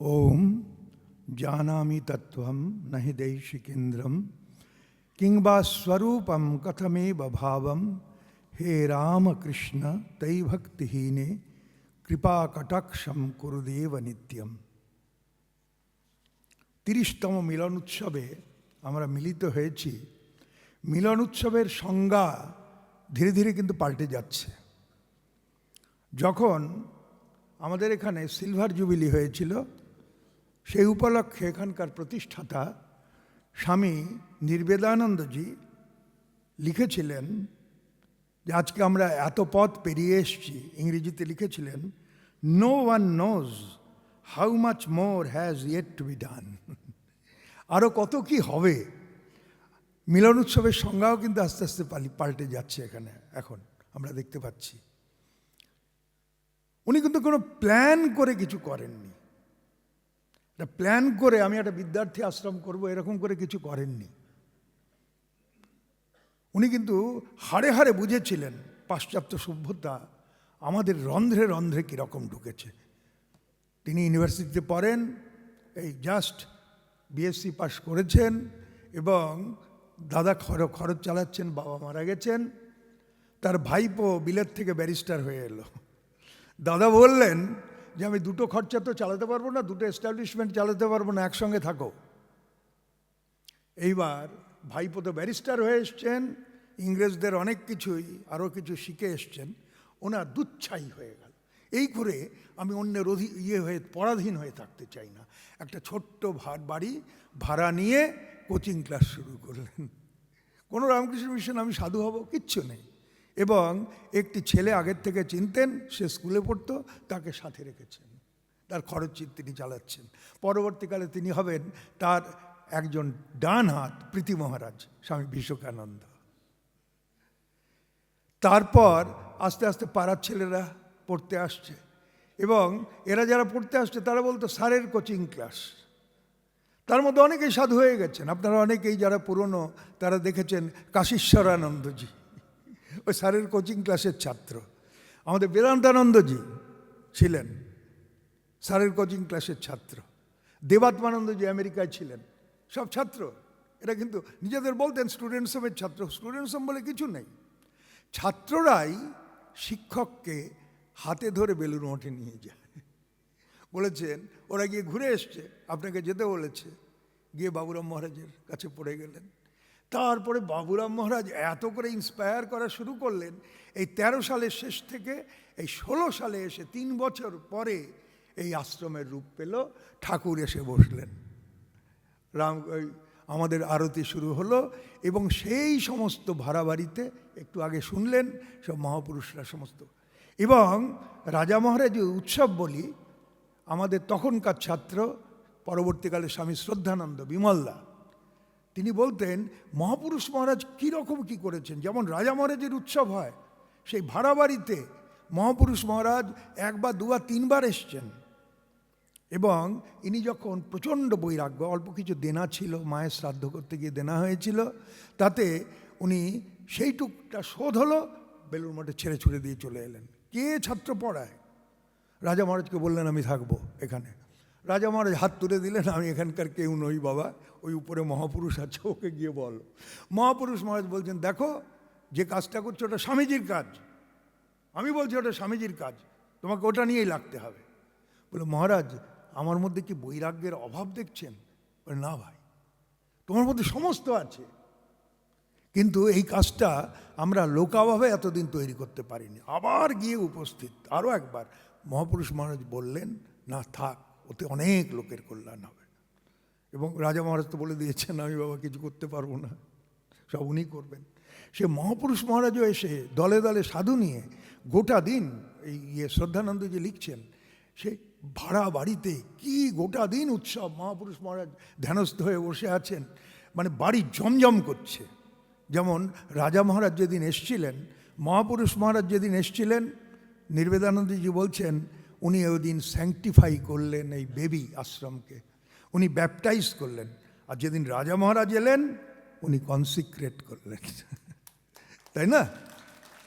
ওম জানামি তত্ত্বম নহি দৈশিকেন্দ্রম কিংবা স্বরূপম কথমেব ভাবম হে রামকৃষ্ণ তৈ ভক্তিহীনে কৃপাকটাক্ষম কুরুদেব নিত্যম তিরিশতম মিলন উৎসবে আমরা মিলিত হয়েছি। মিলন উৎসবের সংজ্ঞা ধীরে ধীরে কিন্তু পাল্টে যাচ্ছে। যখন আমাদের এখানে সিলভার জুবিলি হয়েছিল সেই উপলক্ষে এখানকার প্রতিষ্ঠাতা স্বামী নির্বেদানন্দজি লিখেছিলেন যে আজকে আমরা এত পথ পেরিয়ে এসেছি, ইংরেজিতে লিখেছিলেন no one knows how much more has yet to be done আরও কত কি হবে? মিলন উৎসবের সংজ্ঞাও কিন্তু আস্তে আস্তে পালি- পাল্টে যাচ্ছে এখানে, এখন আমরা দেখতে পাচ্ছি। উনি কিন্তু কোনো প্ল্যান করে কিছু করেননি। একটা প্ল্যান করে আমি একটা বিদ্যার্থী আশ্রম করব, এরকম করে কিছু করেননি। উনি কিন্তু হাড়ে হাড়ে বুঝেছিলেন, পাশ্চাত্য সভ্যতা আমাদের রন্ধ্রে রন্ধ্রে কীরকম ঢুকেছে। তিনি ইউনিভার্সিটিতে পড়েন, এই জাস্ট বিএসসি পাশ করেছেন এবং দাদা খর, খরচ চালাচ্ছেন, বাবা মারা গেছেন। তার ভাইপো বিলেত থেকে ব্যারিস্টার হয়ে এলো। দাদা বললেন যে আমি দুটো খরচা তো চালাতে পারব না, দুটো এস্টাবলিশমেন্ট চালাতে পারব না, একসঙ্গে থাকো। এইবার ভাইপো তো ব্যারিস্টার হয়ে এসছেন, ইংরেজদের অনেক কিছুই, আরও কিছু শিখে এসছেন, ওনার দুচ্ছাই হয়ে গেল। এই করে আমি অন্যের অধি ইয়ে হয়ে, পরাধীন হয়ে থাকতে চাই না। একটা ছোট্ট ভা- বাড়ি ভাড়া নিয়ে কোচিং ক্লাস শুরু করলেন। কোনো রামকৃষ্ণ মিশন আমি সাধু হব, কিচ্ছু নেই। এবং একটি ছেলে আগের থেকে চিনতেন, সে স্কুলে পড়তো, তাকে সাথে রেখেছেন। তার খরচ তিনি চালাচ্ছেন। পরবর্তীকালে তিনি হবেন তার একজন ডান হাত প্রীতি মহারাজ, স্বামী বিশ্বকানন্দ তারপর আস্তে আস্তে পাড়ার ছেলেরা পড়তে আসছে এবং এরা যারা পড়তে আসছে, তারা বলতো, স্যারের কোচিং ক্লাস। তার মধ্যে অনেকেই সাধু হয়ে গেছেন। আপনারা অনেকেই যারা পুরনো, তারা দেখেছেন কাশীশ্বরানন্দজি। ওই স্যারের কোচিং ক্লাসের ছাত্র। আমাদের বেদান্তানন্দজি ছিলেন, স্যারের কোচিং ক্লাসের ছাত্র। দেবাত্মানন্দজি আমেরিকায় ছিলেন, সব ছাত্র। এরা কিন্তু নিজেদের বলতেন স্টুডেন্টসমের ছাত্র, স্টুডেন্টসম বলে কিছু নেই। ছাত্ররাই শিক্ষককে হাতে ধরে বেলুন মঠে নিয়ে যায়। বলেছেন, ওরা গিয়ে ঘুরে এসছে, আপনাকে যেতে বলেছে। গিয়ে বাবুরাম মহারাজের কাছে পড়ে গেলেন। তারপরে বাবুরাম মহারাজ এত করে ইন্সপায়ার করা শুরু করলেন, এই তেরো সালের শেষ থেকে এই ষোলো সালে এসে তিন বছর পরে এই আশ্রমের রূপ পেল, ঠাকুর এসে বসলেন। রাম আমাদের আরতি শুরু হলো এবং সেই সমস্ত ভাড়া বাড়িতে একটু আগে শুনলেন, সব মহাপুরুষরা সমস্ত। এবং রাজা মহারাজের উৎসব বলি, আমাদের তখনকার ছাত্র, পরবর্তীকালে স্বামী শ্রদ্ধানন্দ বিমলদা তিনি বলতেন, মহাপুরুষ মহারাজ কীরকম কী করেছেন? যেমন রাজা মহারাজের উৎসব হয়, সেই ভাড়া বাড়িতে মহাপুরুষ মহারাজ একবার দুবার তিনবার এসছেন। এবং ইনি যখন প্রচণ্ড বৈরাগ্য, অল্প কিছু দেনা ছিল, মায়ের শ্রাদ্ধ করতে গিয়ে দেনা হয়েছিল, তাতে উনি সেইটুকটা শোধ হলো বেলুর মঠে ছেড়ে ছুড়ে দিয়ে চলে এলেন। কে ছাত্র পড়ায়? রাজা মহারাজকে বললেন, আমি থাকব এখানে। রাজা মহারাজ হাত তুলে দিলেন, আমি এখানকার কেউ নই বাবা, ওই উপরে মহাপুরুষ আছে, ওকে গিয়ে বলো। মহাপুরুষ মহারাজ বলছেন, দেখো, যে কাজটা করছ ওটা স্বামীজির কাজ। আমি বলছি, ওটা স্বামীজির কাজ, তোমাকে ওটা নিয়েই লাগতে হবে। বলে, মহারাজ, আমার মধ্যে কি বৈরাগ্যের অভাব দেখছেন? বলে, না ভাই, তোমার মধ্যে সমস্ত আছে, কিন্তু এই কাজটা আমরা লোকাভাবে এতদিন তৈরি করতে পারিনি। আবার গিয়ে উপস্থিত আরও একবার মহাপুরুষ মহারাজ বললেন, না থাক ওতে অনেক লোকের কল্যাণ হবে। এবং রাজা মহারাজ তো বলে দিয়েছেন, আমি বাবা কিছু করতে পারব না। সব উনি করবেন। সে মহাপুরুষ মহারাজও এসে দলে দলে সাধু নিয়ে গোটা দিন এই ইয়ে শ্রদ্ধানন্দ যে লিখছেন, সে ভাড়া বাড়িতে কি গোটা দিন উৎসব মহাপুরুষ মহারাজ ধ্যানস্থ হয়ে বসে আছেন মানে বাড়ি জমজম করছে। যেমন রাজা মহারাজ যেদিন এসছিলেন, মহাপুরুষ মহারাজ যেদিন এসছিলেন, নির্বেদানন্দজি বলছেন উনি ওই দিন স্যাংটিফাই করলেন এই বেবি আশ্রমকে। উনি ব্যাপটাইজ করলেন। আর যেদিন রাজা মহারাজ এলেন, উনি কনসিক্রেট করলেন। তাই না?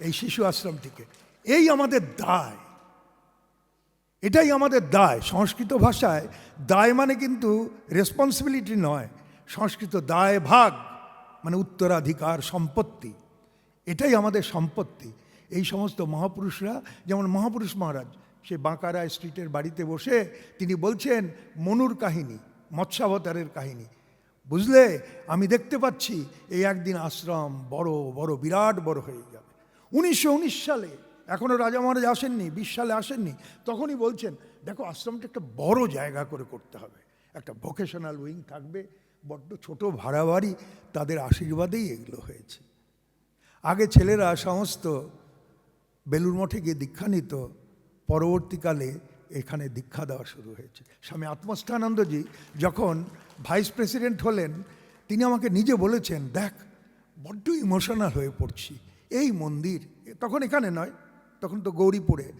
এই শিশু আশ্রমটিকে। এই আমাদের দায়। এটাই আমাদের দায়। সংস্কৃত ভাষায় দায় মানে কিন্তু রেসপন্সিবিলিটি নয়। সংস্কৃত দায় ভাগ মানে উত্তরাধিকার, সম্পত্তি। এটাই আমাদের সম্পত্তি। এই সমস্ত মহাপুরুষরা, যেমন মহাপুরুষ মহারাজ সে বাঁকারা স্ট্রিটের বাড়িতে বসে তিনি বলছেন, মনুর কাহিনী, মৎস্যাবতারের কাহিনী। বুঝলে? আমি দেখতে পাচ্ছি এই একদিন আশ্রম বড় বড়, বিরাট বড় হয়ে যাবে। উনিশশো উনিশ সালে এখনও রাজা মহারাজ আসেননি, বিশ সালে আসেননি, তখনই বলছেন, দেখো, আশ্রমটা একটা বড় জায়গা করে করতে হবে। একটা ভোকেশনাল উইং থাকবে, বড্ড ছোট ভাড়া বাড়ি, তাদের আশীর্বাদেই এগুলো হয়েছে। আগে ছেলেরা সমস্ত বেলুর মঠে গিয়ে দীক্ষা নিত পরবর্তীকালে এখানে দীক্ষা দেওয়া শুরু হয়েছে। স্বামী আত্মস্থানন্দজি যখন ভাইস প্রেসিডেন্ট হলেন, তিনি আমাকে নিজে বলেছেন, দেখ, বড্ড ইমোশনাল হয়ে পড়ছি। এই মন্দির, তখন এখানে নয়, তখন তো গৌরীপুরে।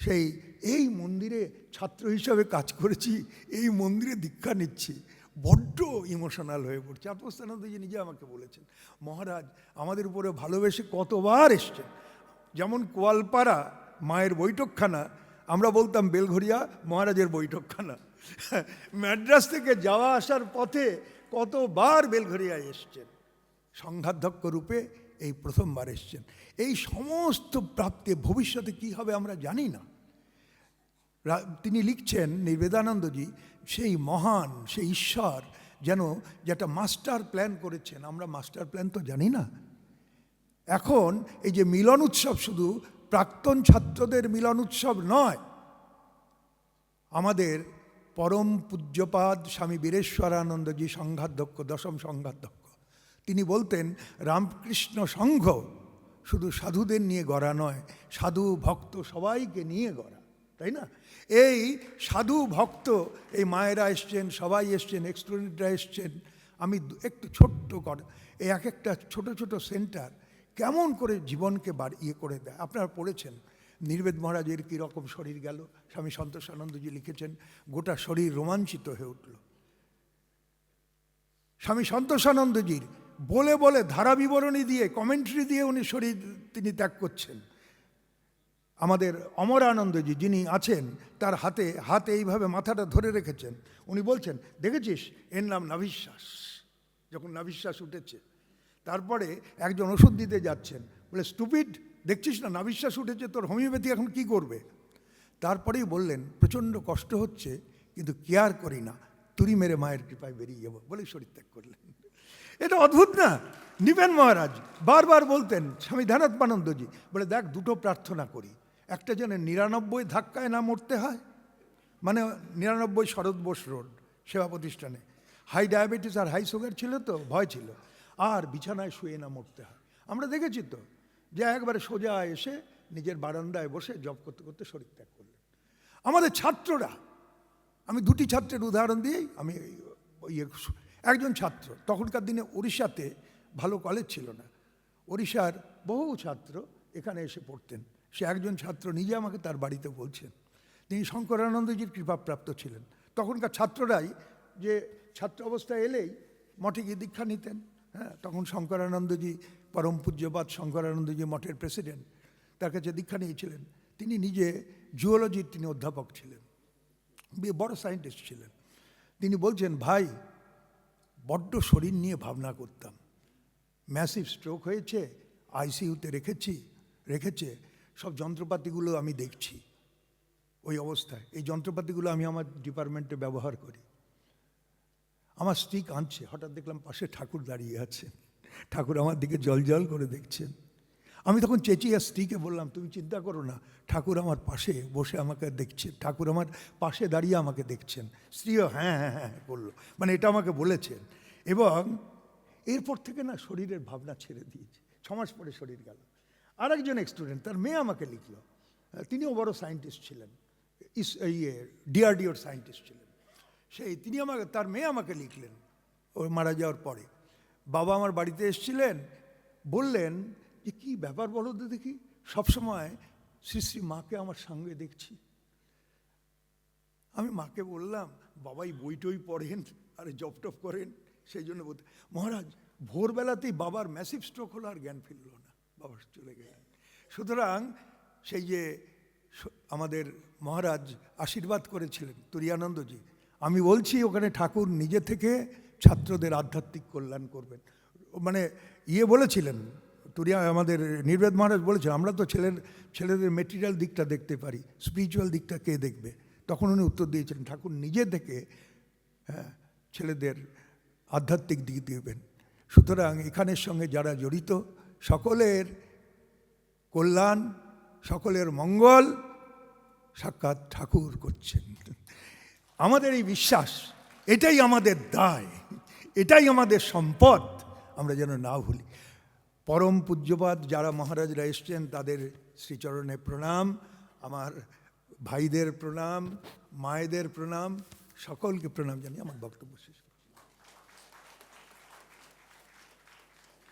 সেই, এই মন্দিরে ছাত্র হিসাবে কাজ করেছি, এই মন্দিরে দীক্ষা নিচ্ছি। বড্ড ইমোশনাল হয়ে পড়ছে। আত্মস্থানন্দজি নিজে আমাকে বলেছেন, মহারাজ, আমাদের উপরে ভালোবেসে কতবার এসছেন। যেমন কোয়ালপাড়া মায়ের বৈঠকখানা, আমরা বলতাম বেলঘরিয়া মহারাজের বৈঠকখানা। ম্যাড্রাস থেকে যাওয়া আসার পথে কতবার বেলঘরিয়ায় এসছেন? সংঘাধ্যক্ষ রূপে এই প্রথমবার এসছেন। এই সমস্ত প্রাপ্তি ভবিষ্যতে কি হবে আমরা জানি না। তিনি লিখছেন, নির্বেদানন্দজি, সেই মহান, সেই ঈশ্বর যেন যেটা মাস্টার প্ল্যান করেছেন, আমরা মাস্টার প্ল্যান তো জানি না। এখন এই যে মিলন উৎসব শুধু প্রাক্তন ছাত্রদের মিলন উৎসব নয়। আমাদের পরম পূজ্যপাদ স্বামী বীরেশ্বরানন্দজি সংঘাধ্যক্ষ, দশম সংঘাধ্যক্ষ। তিনি বলতেন, রামকৃষ্ণ সংঘ শুধু সাধুদের নিয়ে গড়া নয়, সাধু ভক্ত সবাইকে নিয়ে গড়া। তাই না? এই সাধু ভক্ত, এই মায়েরা এসছেন, সবাই এসছেন এক্সটুডেন্টরা এসছেন। আমি একটু ছোট্ট কর, এই এক একটা ছোট ছোট সেন্টার কেমন করে জীবনকে বার ইয়ে করে দেয়? আপনারা পড়েছেন, নির্বেদ মহারাজের কীরকম শরীর গেল? স্বামী সন্তোষানন্দজি লিখেছেন, গোটা শরীর রোমাঞ্চিত হয়ে উঠল। স্বামী সন্তোষানন্দজির বলে বলে ধারা বিবরণী দিয়ে কমেন্ট্রি দিয়ে উনি শরীর তিনি ত্যাগ করছেন। আমাদের অমরানন্দজি যিনি আছেন, তার হাতে হাতে এইভাবে মাথাটা ধরে রেখেছেন। উনি বলছেন, দেখেছিস? এর নাম নাভিশ্বাস। যখন নাভিশ্বাস উঠেছে তারপরে একজন ওষুধ দিতে যাচ্ছেন। বলে, স্টুপিড, দেখছিস না? নাভিশ্বাস উঠেছে তোর হোমিওপ্যাথি এখন কি করবে? তারপরেই বললেন, প্রচণ্ড কষ্ট হচ্ছে, কিন্তু কেয়ার করি না। তুরি মেরে মায়ের কৃপায় বেরিয়ে যাব। বলেই শরীর ত্যাগ করলেন। এটা অদ্ভুত না? নিবেন মহারাজ। বারবার বলতেন, স্বামী ধ্যানাত্মানন্দজি, বলে, দেখ, দুটো প্রার্থনা করি। একটা যেন নিরানব্বই ধাক্কায় না মরতে হয় মানে নিরানব্বই শরৎ বোস রোড সেবা প্রতিষ্ঠানে। হাই ডায়াবেটিস আর হাই সুগার ছিল তো, ভয় ছিল। আর বিছানায় শুয়ে না মরতে হয়। আমরা দেখেছি তো যে একবারে সোজা এসে নিজের বারান্দায় বসে জব করতে করতে শরীর ত্যাগ করলেন। আমাদের ছাত্ররা, আমি দুটি ছাত্রের উদাহরণ দিয়েই আমি ইয়ে একজন ছাত্র, তখনকার দিনে উড়িষ্যাতে ভালো কলেজ ছিল না। ওড়িশার বহু ছাত্র এখানে এসে পড়তেন। সে একজন ছাত্র নিজে আমাকে তার বাড়িতে বলছেন। তিনি শঙ্করানন্দজির কৃপাপ্রাপ্ত ছিলেন। তখনকার ছাত্ররাই যে ছাত্র অবস্থায় এলেই মঠে গিয়ে দীক্ষা নিতেন। হ্যাঁ তখন শঙ্করানন্দজি, পরম পূজ্যপাত শঙ্করানন্দজি মঠের প্রেসিডেন্ট, তার কাছে দীক্ষা নিয়েছিলেন। তিনি নিজে জুওলজির তিনি অধ্যাপক ছিলেন বড় সায়েন্টিস্ট ছিলেন। তিনি বলছেন, ভাই, বড্ড শরীর নিয়ে ভাবনা করতাম। ম্যাসিভ স্ট্রোক হয়েছে, আইসিইউতে রেখেছি, রেখেছে, সব যন্ত্রপাতিগুলো আমি দেখছি। ওই অবস্থায়, এই যন্ত্রপাতিগুলো আমি আমার ডিপার্টমেন্টে ব্যবহার করি। আমার স্ত্রী কাঁদছে হঠাৎ দেখলাম পাশে ঠাকুর দাঁড়িয়ে আছেন ঠাকুর আমার দিকে জল জল করে দেখছেন। আমি তখন চেঁচিয়ে স্ত্রীকে বললাম, তুমি চিন্তা করো না, ঠাকুর আমার পাশে বসে আমাকে দেখছেন ঠাকুর আমার পাশে দাঁড়িয়ে আমাকে দেখছেন। স্ত্রীও হ্যাঁ হ্যাঁ হ্যাঁ করল মানে এটা আমাকে বলেছেন। এবং এরপর থেকে না শরীরের ভাবনা ছেড়ে দিয়েছে। ছ মাস পরে শরীর গেল। আর একজন স্টুডেন্ট তার মেয়ে আমাকে লিখলো। তিনিও বড় সায়েন্টিস্ট ছিলেন। ইস ইয়ে ডিআরডিওর সায়েন্টিস্ট ছিলেন। সেই তিনি আমাকে, তার মেয়ে আমাকে লিখলেন ও মারা যাওয়ার পরে। বাবা আমার বাড়িতে এসেছিলেন, বললেন যে, কী ব্যাপার বলো তো দেখি সবসময় শ্রী শ্রী মাকে আমার সঙ্গে দেখছি। আমি মাকে বললাম, বাবাই বই টই পড়েন, আর জব টপ করেন, সেই জন্য বলতে মহারাজ, ভোরবেলাতেই বাবার ম্যাসিভ স্ট্রোক হলো আর জ্ঞান ফিরল না, বাবা চলে গেলেন। সুতরাং সেই যে আমাদের মহারাজ আশীর্বাদ করেছিলেন, তুরিয়ানন্দজি আমি বলছি ওখানে ঠাকুর নিজে থেকে ছাত্রদের আধ্যাত্মিক কল্যাণ করবেন। মানে ইয়ে বলেছিলেন তুরিয়া আমাদের নির্বেদ মহারাজ বলেছেন আমরা তো ছেলের ছেলেদের মেটেরিয়াল দিকটা দেখতে পারি স্পিরিচুয়াল দিকটা কে দেখবে? তখন উনি উত্তর দিয়েছিলেন ঠাকুর নিজে থেকে হ্যাঁ, ছেলেদের আধ্যাত্মিক দিক দিবেন। সুতরাং এখানের সঙ্গে যারা জড়িত সকলের কল্যাণ সকলের মঙ্গল সাক্ষাৎ ঠাকুর করছেন। আমাদের এই বিশ্বাস, এটাই আমাদের দায়, এটাই আমাদের সম্পদ, আমরা যেন না ভুলি। পরম পূজ্যপাত যারা মহারাজরা এসছেন, তাদের শ্রীচরণে প্রণাম, আমার ভাইদের প্রণাম, মায়েদের প্রণাম, সকলকে প্রণাম জানিয়ে আমার বক্তব্য শেষ।